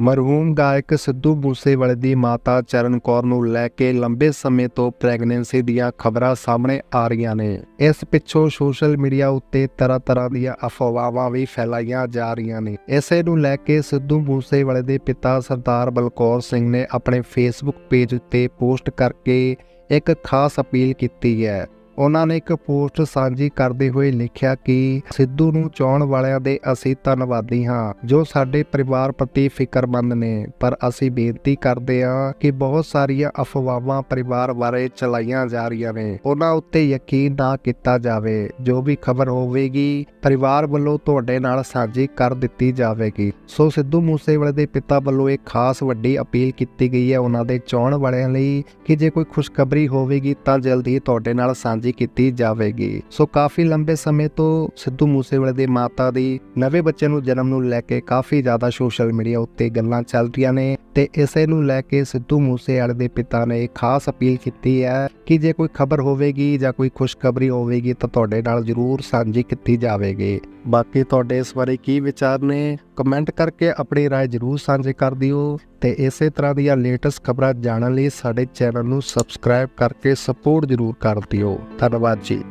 ਮਰਹੂਮ ਗਾਇਕ ਸਿੱਧੂ ਮੂਸੇਵਾਲੇ ਦੀ ਮਾਤਾ ਚਰਨ ਕੌਰ ਨੂੰ ਲੈ ਕੇ ਲੰਬੇ ਸਮੇਂ ਤੋਂ ਪ੍ਰੈਗਨੈਂਸੀ ਦੀਆਂ ਖਬਰਾਂ ਸਾਹਮਣੇ ਆ ਰਹੀਆਂ ਨੇ। ਇਸ ਪਿੱਛੋਂ ਸੋਸ਼ਲ ਮੀਡੀਆ ਉੱਤੇ ਤਰ੍ਹਾਂ-ਤਰ੍ਹਾਂ ਦੀਆਂ ਅਫਵਾਹਾਂ ਵੀ ਫੈਲਾਈਆਂ ਜਾ ਰਹੀਆਂ ਨੇ। ਇਸੇ ਨੂੰ ਲੈ ਕੇ ਸਿੱਧੂ ਮੂਸੇਵਾਲੇ ਦੇ ਪਿਤਾ ਸਰਦਾਰ ਬਲਕੌਰ ਸਿੰਘ ਨੇ ਆਪਣੇ ਫੇਸਬੁੱਕ ਪੇਜ ਉੱਤੇ ਪੋਸਟ ਕਰਕੇ ਇੱਕ ਖਾਸ ਅਪੀਲ ਕੀਤੀ ਹੈ। ਉਹਨਾਂ ਨੇ ਇੱਕ ਪੋਸਟ ਸਾਂਝੀ ਕਰਦੇ ਹੋਏ ਲਿਖਿਆ ਕਿ ਸਿੱਧੂ ਨੂੰ ਚਾਹਣ ਵਾਲਿਆਂ ਦੇ ਅਸੀਂ ਧੰਨਵਾਦੀ ਹਾਂ, ਜੋ ਸਾਡੇ ਪਰਿਵਾਰ ਪ੍ਰਤੀ ਫਿਕਰਮੰਦ ਨੇ। ਪਰ ਅਸੀਂ ਬੇਨਤੀ ਕਰਦੇ ਹਾਂ ਕਿ ਬਹੁਤ ਸਾਰੀਆਂ ਅਫਵਾਹਾਂ ਪਰਿਵਾਰ ਬਾਰੇ ਚਲਾਈਆਂ ਜਾ ਰਹੀਆਂ ਨੇ। ਉਹਨਾਂ ਉੱਤੇ ਯਕੀਨ ਨਾ ਕੀਤਾ ਜਾਵੇ। ਜੋ ਵੀ ਖਬਰ ਹੋਵੇਗੀ, ਪਰਿਵਾਰ ਵੱਲੋਂ ਤੁਹਾਡੇ ਨਾਲ ਸਾਂਝੀ ਕਰ ਦਿੱਤੀ ਜਾਵੇਗੀ। ਸੋ ਸਿੱਧੂ ਮੂਸੇਵਾਲੇ ਦੇ ਪਿਤਾ ਵੱਲੋਂ ਇੱਕ ਖਾਸ ਵੱਡੀ ਅਪੀਲ ਕੀਤੀ ਗਈ ਹੈ। ਉਹਨਾਂ ਦੇ ਚਾਹਣ ਵਾਲਿਆਂ ਲਈ ਕਿ ਜੇ ਕੋਈ ਖੁਸ਼ਖਬਰੀ ਹੋਵੇਗੀ ਤਾਂ ਜਲਦੀ ਤੁਹਾਡੇ ਨਾਲ ਸਾਂਝੀ ਕੀਤੀ ਜਾਵੇਗੀ। ਸੋ ਕਾਫੀ ਲੰਬੇ ਸਮੇਂ ਤੋਂ ਸਿੱਧੂ ਮੂਸੇਵਾਲੇ ਦੇ ਮਾਤਾ ਦੀ ਨਵੇਂ ਬੱਚੇ ਨੂੰ ਜਨਮ ਨੂੰ ਲੈ ਕੇ ਕਾਫੀ ਜ਼ਿਆਦਾ ਸੋਸ਼ਲ ਮੀਡੀਆ ਉੱਤੇ ਗੱਲਾਂ ਚੱਲ ਰਹੀਆਂ ਨੇ। ਤੇ ਇਸੇ ਨੂੰ ਲੈ ਕੇ ਸਿੱਧੂ ਮੂਸੇਵਾਲੇ ਦੇ ਪਿਤਾ ਨੇ ਇੱਕ ਖਾਸ ਅਪੀਲ ਕੀਤੀ ਹੈ ਕਿ ਜੇ ਕੋਈ ਖਬਰ ਹੋਵੇਗੀ ਜਾਂ ਕੋਈ ਖੁਸ਼ਖਬਰੀ ਹੋਵੇਗੀ ਤਾਂ ਤੁਹਾਡੇ ਨਾਲ ਜ਼ਰੂਰ ਸਾਂਝੀ ਕੀਤੀ ਜਾਵੇਗੀ ਬਾਕੀ ਤੁਹਾਡੇ ਇਸ ਬਾਰੇ ਕੀ ਵਿਚਾਰ ਨੇ ਕਮੈਂਟ ਕਰਕੇ ਆਪਣੀ رائے ਜ਼ਰੂਰ ਸਾਂਝੇ ਕਰ ਦਿਓ ਤੇ ਇਸੇ ਤਰ੍ਹਾਂ ਦੀਆਂ ਲੇਟੈਸਟ ਖਬਰਾਂ ਜਾਣਨ ਲਈ ਸਾਡੇ ਚੈਨਲ ਨੂੰ ਸਬਸਕ੍ਰਾਈਬ ਕਰਕੇ ਸਪੋਰਟ ਜ਼ਰੂਰ ਕਰ ਦਿਓ ਧੰਨਵਾਦ ਜੀ